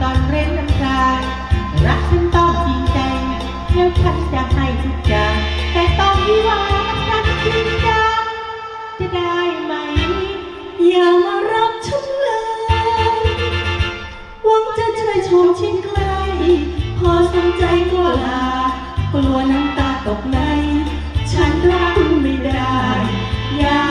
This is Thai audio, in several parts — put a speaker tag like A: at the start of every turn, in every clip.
A: ตอนเร่
B: นน้ำ
A: ตารักฉันต้องจริงใจแล้วฉันจะให้ทุกอย่างแต่ตอนที่ว่าฉันจริงจังจะได้ไหม อย่ามารักฉันเลยหวังจะเชยชมชิดใกล้พอสนใจก็ลากลัวน้ำตาตกใน ฉันรักคุณไม่ได้ อย่า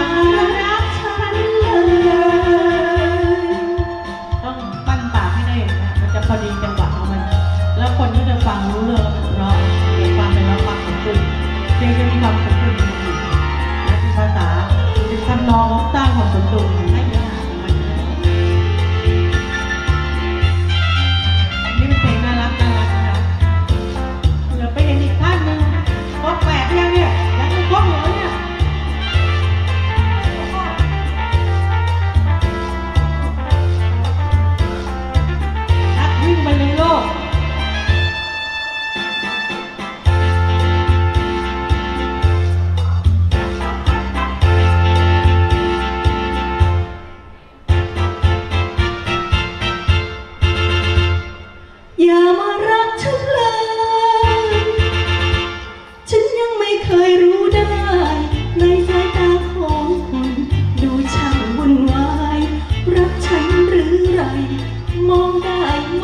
A: รือไร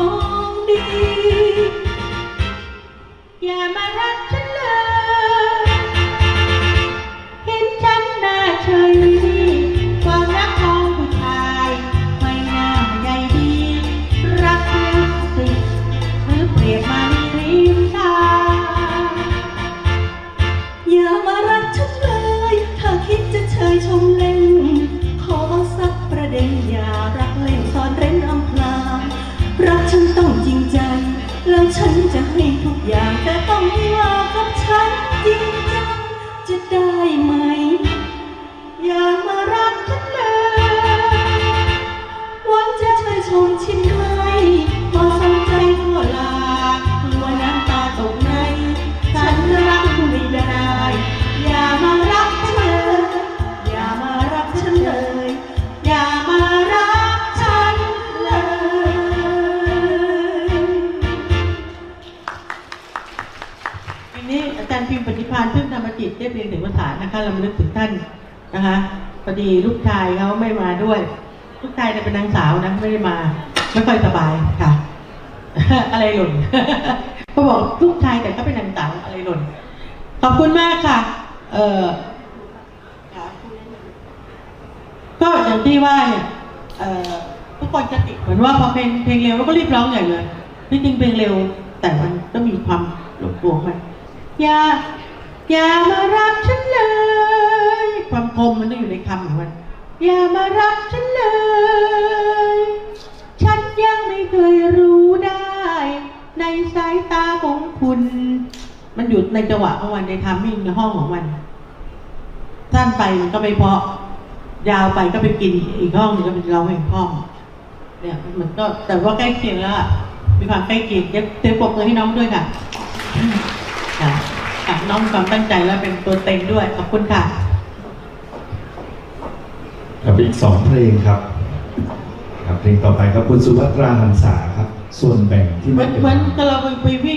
B: มองไได้เพียงถึงภาษานะคะเราลึกถึงท่านนะคะพอดีลูกชายเขาไม่มาด้วย ลูกชายเนี่ยเป็นนางสาวนะไม่ได้มาไม่ค่อยสบายค่ะ อะไรหล่นเขาบอกลูกชายแต่เขาเป็นนางสาวอะไรหล่นขอบคุณมากค่ะ เออค่ะก็อย่างที่ว่าเนี่ยทุกคนจะติดเหมือนว่าพอเพลงเพลงเร็วแล้วก็รีบร้องใหญ่เลยที่จริงเพลงเร็ว แต่มันก็มีความหลงตัวงมันอย่า อย่ามารักฉันเลย ความคมมันต้องอยู่ในคำของมัน อย่ามารักฉันเลย ฉันยังไม่เคยรู้ได้ ในสายตาของคุณ มันอยู่ในจังหวะของมันในทามมิ่งในห้องของมันสั้นไปมันก็ไม่เพราะ ยาวไปก็ไปกินอีกห้องหนึงก็เป็นร้องเพลงพ่อมเนี่ยมันก็แต่ว่าใกล้เคียงแล้วมีความใกล้เคียงเดี๋ยวเต็มปรบมือให้น้องด้วยค่ะ น้องมีความตั้งใจและเป็นตัวเต็งด้วย ขอบคุณค่ะ
C: ครับอีกสองเพลงครับครับเพลงต่อไปครับคุณสุภัตราหันษาครับ ส่วนแบ่งที่
B: เหมื
C: ไม่
B: อน
C: เป็น
B: เหมือน
C: ธรรม
B: กับเราไปวิ่ง